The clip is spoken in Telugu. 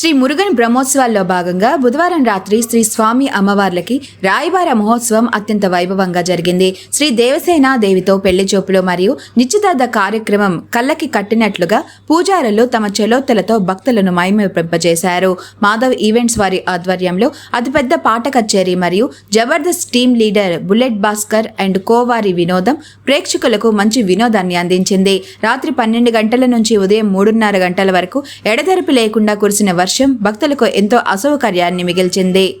శ్రీ మురుగన్ బ్రహ్మోత్సవాల్లో భాగంగా బుధవారం రాత్రి శ్రీ స్వామి అమ్మవార్లకి రాయబార మహోత్సవం అత్యంత వైభవంగా జరిగింది. శ్రీ దేవసేన దేవితో పెళ్ళి చూపులు మరియు నిశ్చితార్థ కార్యక్రమం కళ్ళకి కట్టినట్లుగా పూజారులు తమ చెలోత్తలతో భక్తులను మైమపింపజేశారు మాధవ్ ఈవెంట్స్ వారి ఆధ్వర్యంలో అతిపెద్ద పాట కచేరీ మరియు Jabardasth team leader bullet Bhaskar and కోవారి వినోదం ప్రేక్షకులకు మంచి వినోదాన్ని అందించింది. రాత్రి పన్నెండు గంటల నుంచి ఉదయం మూడున్నర గంటల వరకు ఎడతెరిపి లేకుండా కురిసిన వర్షం భక్తులకు ఎంతో అసౌకర్యాన్ని మిగిల్చింది.